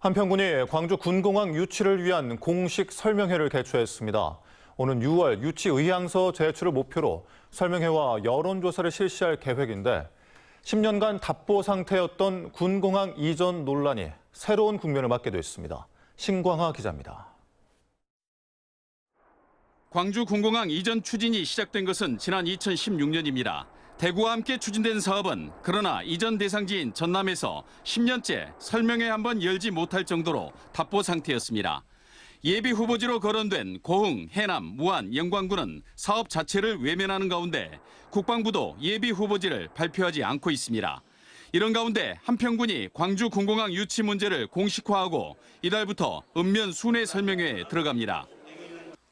한평군이 광주 군공항 유치를 위한 공식 설명회를 개최했습니다. 오는 6월 유치 의향서 제출을 목표로 설명회와 여론조사를 실시할 계획인데 10년간 답보 상태였던 군공항 이전 논란이 새로운 국면을 맞게 됐습니다. 신광하 기자입니다. 광주 군공항 이전 추진이 시작된 것은 지난 2016년입니다. 대구와 함께 추진된 사업은 그러나 이전 대상지인 전남에서 10년째 설명회 한번 열지 못할 정도로 답보 상태였습니다. 예비 후보지로 거론된 고흥, 해남, 무안, 영광군은 사업 자체를 외면하는 가운데 국방부도 예비 후보지를 발표하지 않고 있습니다. 이런 가운데 한평군이 광주 군공항 유치 문제를 공식화하고 이달부터 읍면 순회 설명회에 들어갑니다.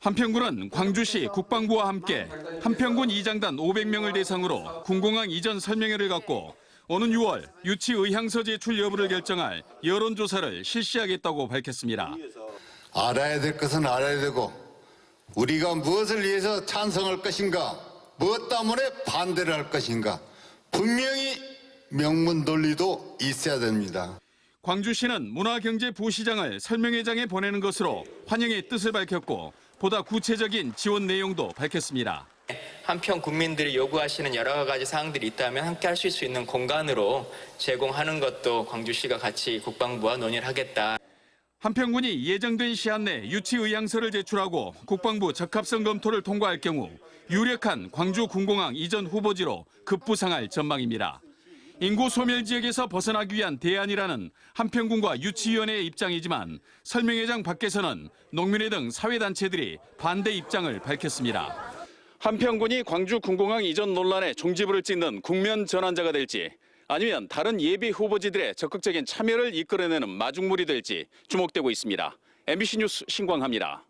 한평군은 광주시 국방부와 함께 한평군 이장단 500명을 대상으로 군공항 이전 설명회를 갖고 오는 6월 유치 의향서 제출 여부를 결정할 여론조사를 실시하겠다고 밝혔습니다. 알아야 될 것은 알아야 되고 우리가 무엇을 위해서 찬성할 것인가 무엇 때문에 반대를 할 것인가 분명히 명문 논리도 있어야 됩니다. 광주시는 문화경제부시장을 설명회장에 보내는 것으로 환영의 뜻을 밝혔고 보다 구체적인 지원 내용도 밝혔습니다. 한편 국민들이 요구하시는 여러 가지 사항들이 있다면 함께 할수 있는 공간으로 제공하는 것도 광주시가 같이 국방부와 논의를 하겠다. 한평군이 예정된 시한 내 유치 의향서를 제출하고 국방부 적합성 검토를 통과할 경우 유력한 광주 군공항 이전 후보지로 급부상할 전망입니다. 인구 소멸 지역에서 벗어나기 위한 대안이라는 한평군과 유치위원회의 입장이지만 설명회장 밖에서는 농민회 등 사회단체들이 반대 입장을 밝혔습니다. 한평군이 광주 군공항 이전 논란에 종지부를 찍는 국면 전환자가 될지 아니면 다른 예비 후보지들의 적극적인 참여를 이끌어내는 마중물이 될지 주목되고 있습니다. MBC 뉴스 신광합니다.